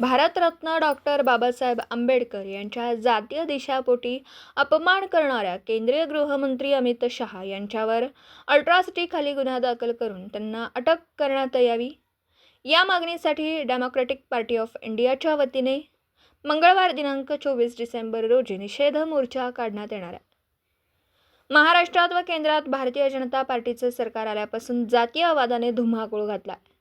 Bharat Ratna doctor Babasaheb Ambedkar यांच्या जातीय दिशापोटी अपमान करणाऱ्या केंद्रीय गृहमंत्री अमित शहा यांच्यावर अल्ट्रॉसिटीखाली गुन्हा दाखल करून त्यांना अटक करण्यात यावी. या मागणीसाठी डेमोक्रॅटिक पार्टी ऑफ इंडियाच्या वतीने मंगळवार दिनांक चोवीस डिसेंबर रोजी निषेध मोर्चा काढण्यात येणार आहे. महाराष्ट्रात व केंद्रात भारतीय जनता पार्टीचं सरकार आल्यापासून जातीयवादाने धुमाकूळ घातला आहे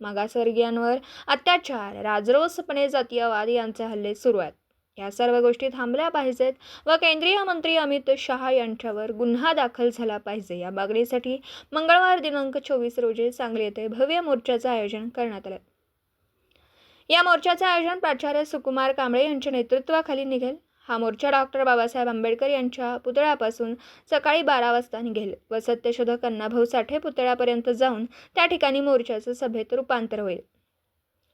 मागासवर्गीयांवर अत्याचार राजरोसपणे जातीयवाद यांचे हल्ले सुरू आहेत या सर्व गोष्टी थांबल्या पाहिजेत व केंद्रीय मंत्री अमित शहा यांच्यावर गुन्हा दाखल झाला पाहिजे. या मागणीसाठी मंगळवार दिनांक चोवीस रोजी सांगली येथे भव्य मोर्चाचं आयोजन करण्यात आलं. या मोर्चाचे आयोजन प्राचार्य सुकुमार कांबळे यांच्या नेतृत्वाखाली निघेल. हा मोर्चा डॉक्टर बाबासाहेब आंबेडकर यांच्या पुतळ्यापासून सकाळी बारा वाजता निघेल व सत्यशोधक अण्णाभाऊ साठे पुतळ्यापर्यंत जाऊन त्या ठिकाणी मोर्चाचं सभेत रूपांतर होईल.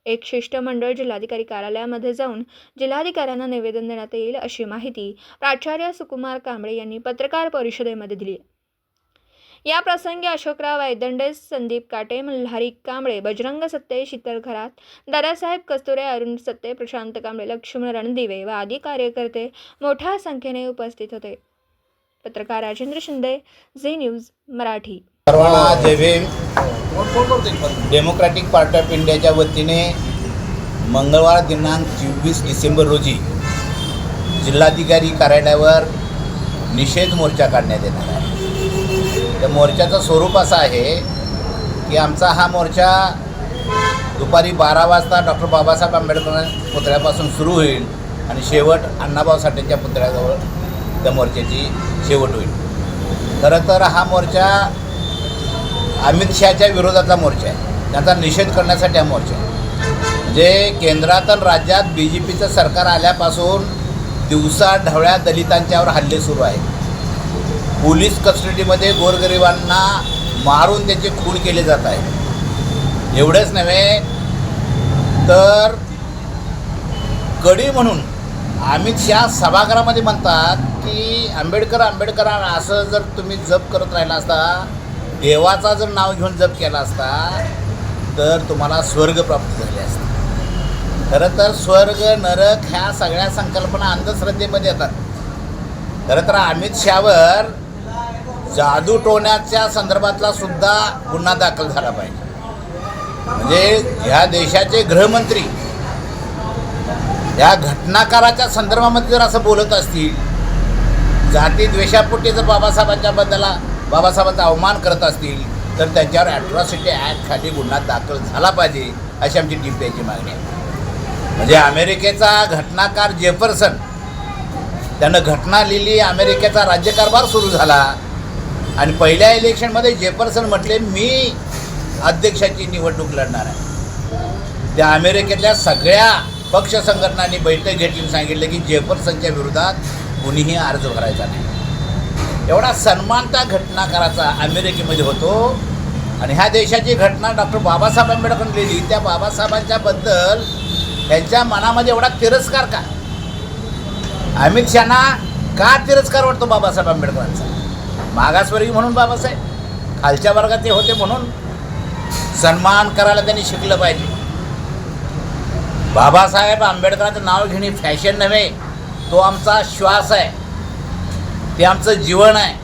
एक शिष्टमंडळ जिल्हाधिकारी कार्यालयामध्ये जाऊन जिल्हाधिकाऱ्यांना निवेदन देण्यात येईल अशी माहिती प्राचार्य सुकुमार कांबळे यांनी पत्रकार परिषदेमध्ये दिली. या प्रसंगी अशोकराव वायदंडे संदीप काटे मल्हारी कांबळे बजरंग सत्ते शीतल खरात दादासाहेब कस्तुरे अरुण सत्ते प्रशांत कांबळे लक्ष्मण रणदिवे व आदी कार्यकर्ते मोठ्या संख्येने उपस्थित होते. पत्रकार राजेंद्र शिंदे झी न्यूज मराठी. सर्वांना जय भीम डेमोक्रॅटिक पार्टी ऑफ इंडियाच्या वतीने मंगळवार दिनांक चोवीस डिसेंबर रोजी जिल्हाधिकारी कार्यालयावर निषेध मोर्चा काढण्यात येणार आहे. त्या मोर्चाचं स्वरूप असं आहे की आमचा हा मोर्चा दुपारी बारा वाजता डॉक्टर बाबासाहेब आंबेडकर पुतळ्यापासून सुरू होईल आणि शेवट अण्णाभाऊ साठेंच्या पुतळ्याजवळ त्या मोर्चाची शेवट होईल. खरं तर हा मोर्चा अमित शहाच्या विरोधातला मोर्चा आहे. त्यांचा निषेध करण्यासाठी हा मोर्चा आहे. म्हणजे केंद्रात आणि राज्यात बी जे पीचं सरकार आल्यापासून दिवसा ढवळ्या दलितांच्यावर हल्ले सुरू आहेत. पोलीस कस्टडीमध्ये गोरगरिबांना मारून त्यांचे खून केले जात आहे. एवढंच नव्हे तर कडी म्हणून अमित शहा सभागृहामध्ये म्हणतात की आंबेडकर आंबेडकर असं जर तुम्ही जप करत राहिला असता देवाचा जर नाव घेऊन जप केला असता तर तुम्हाला स्वर्ग प्राप्त झाले असते. खरं तर स्वर्ग नरक ह्या सगळ्या संकल्पना अंधश्रद्धेमध्ये येतात. खरं तर अमित शहावर जादू टोण्याच्या संदर्भातला सुद्धा गुन्हा दाखल झाला पाहिजे. म्हणजे ह्या देशाचे गृहमंत्री या घटनाकाराच्या संदर्भामध्ये जर असं बोलत असतील जाती द्वेषापोटी जर बाबासाहेबांच्या बद्दला बाबासाहेबांचा अवमान करत असतील तर त्यांच्यावर ॲट्रॉसिटी ॲक्टखाली गुन्हा दाखल झाला पाहिजे अशी आमची टीपीआयची मागणी आहे. म्हणजे अमेरिकेचा घटनाकार जेफरसन त्यानं घटना लिहिली अमेरिकेचा राज्यकारभार सुरू झाला आणि पहिल्या इलेक्शनमध्ये जेफरसन म्हटले मी अध्यक्षाची निवडणूक लढणार आहे. त्या अमेरिकेतल्या सगळ्या पक्ष संघटनांनी बैठक घेतली सांगितलं की जेफरसनच्या विरोधात कुणीही अर्ज भरायचा नाही. एवढा सन्मानता घटनाकाराचा अमेरिकेमध्ये होतो. आणि ह्या देशाची घटना डॉक्टर बाबासाहेब आंबेडकर लिहिली. त्या बाबासाहेबांच्याबद्दल त्यांच्या मनामध्ये एवढा तिरस्कार का? अमित शहाना का तिरस्कार वाटतो बाबासाहेब आंबेडकरांचा? मागासवर्गीय म्हणून बाबासाहेब. खालच्या वर्गात ते होते म्हणून सन्मान करायला त्यांनी शिकलं पाहिजे. बाबासाहेब आंबेडकरांचं नाव घेणे फॅशन नव्हे तो आमचा श्वास आहे. ते आमचं जीवन आहे.